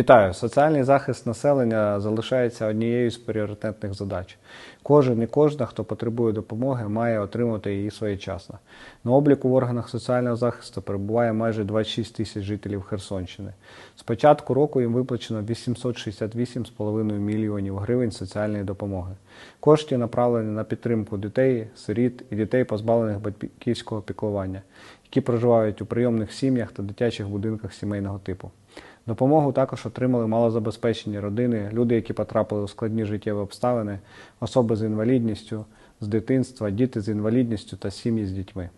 Вітаю! Соціальний захист населення залишається однією з пріоритетних задач. Кожен і кожна, хто потребує допомоги, має отримати її своєчасно. На обліку в органах соціального захисту перебуває майже 26 тисяч жителів Херсонщини. З початку року їм виплачено 868,5 мільйонів гривень соціальної допомоги. Кошти направлені на підтримку дітей, сиріт і дітей, позбавлених батьківського піклування, які проживають у прийомних сім'ях та дитячих будинках сімейного типу. Допомогу також отримали малозабезпечені родини, люди, які потрапили у складні життєві обставини, особи з інвалідністю з дитинства, діти з інвалідністю та сім'ї з дітьми.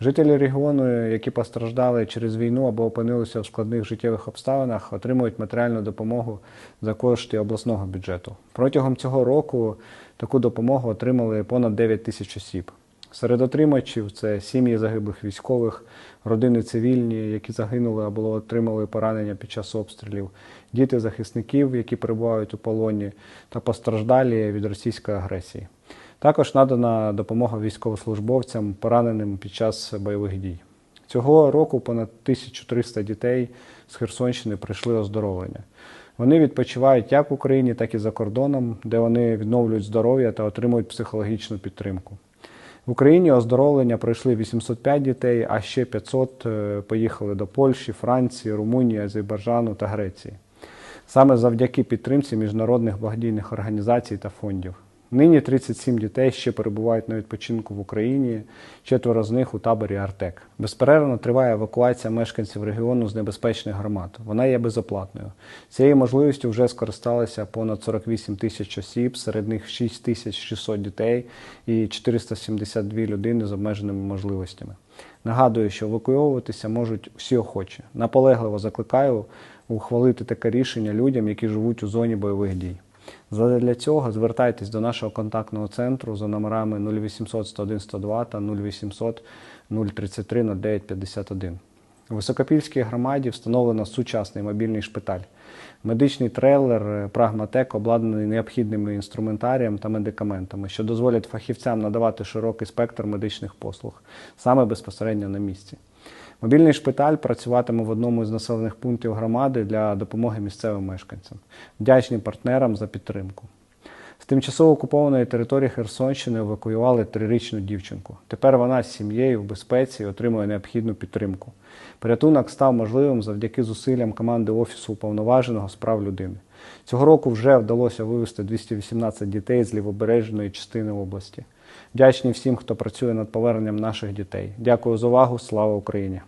Жителі регіону, які постраждали через війну або опинилися в складних життєвих обставинах, отримують матеріальну допомогу за кошти обласного бюджету. Протягом цього року таку допомогу отримали понад 9 тисяч осіб. Серед отримачів це сім'ї загиблих військових, родини цивільні, які загинули або отримали поранення під час обстрілів, діти захисників, які перебувають у полоні, та постраждалі від російської агресії. Також надана допомога військовослужбовцям, пораненим під час бойових дій. Цього року понад 1300 дітей з Херсонщини прийшли оздоровлення. Вони відпочивають як в Україні, так і за кордоном, де вони відновлюють здоров'я та отримують психологічну підтримку. В Україні оздоровлення пройшли 805 дітей, а ще 500 е, поїхали до Польщі, Франції, Румунії, Азербайджану та Греції. Саме завдяки підтримці міжнародних благодійних організацій та фондів. Нині 37 дітей ще перебувають на відпочинку в Україні, четверо з них у таборі Артек. Безперервно триває евакуація мешканців регіону з небезпечних громад. Вона є безоплатною. Цією можливістю вже скористалися понад 48 тисяч осіб, серед них 6 тисяч 600 дітей і 472 людини з обмеженими можливостями. Нагадую, що евакуйовуватися можуть всі охочі. Наполегливо закликаю ухвалити таке рішення людям, які живуть у зоні бойових дій. Для цього звертайтесь до нашого контактного центру за номерами 0800 101 102 та 0800 033 09 51. У Високопільській громаді встановлено сучасний мобільний шпиталь. Медичний трейлер Прагматек обладнаний необхідними інструментарієм та медикаментами, що дозволять фахівцям надавати широкий спектр медичних послуг саме безпосередньо на місці. Мобільний шпиталь працюватиме в одному з населених пунктів громади для допомоги місцевим мешканцям, вдячні партнерам за підтримку. З тимчасово окупованої території Херсонщини евакуювали трирічну дівчинку. Тепер вона з сім'єю в безпеці і отримує необхідну підтримку. Порятунок став можливим завдяки зусиллям команди Офісу уповноваженого з прав людини. Цього року вже вдалося вивезти 218 дітей з лівобережної частини області. Вдячні всім, хто працює над поверненням наших дітей. Дякую за увагу. Слава Україні!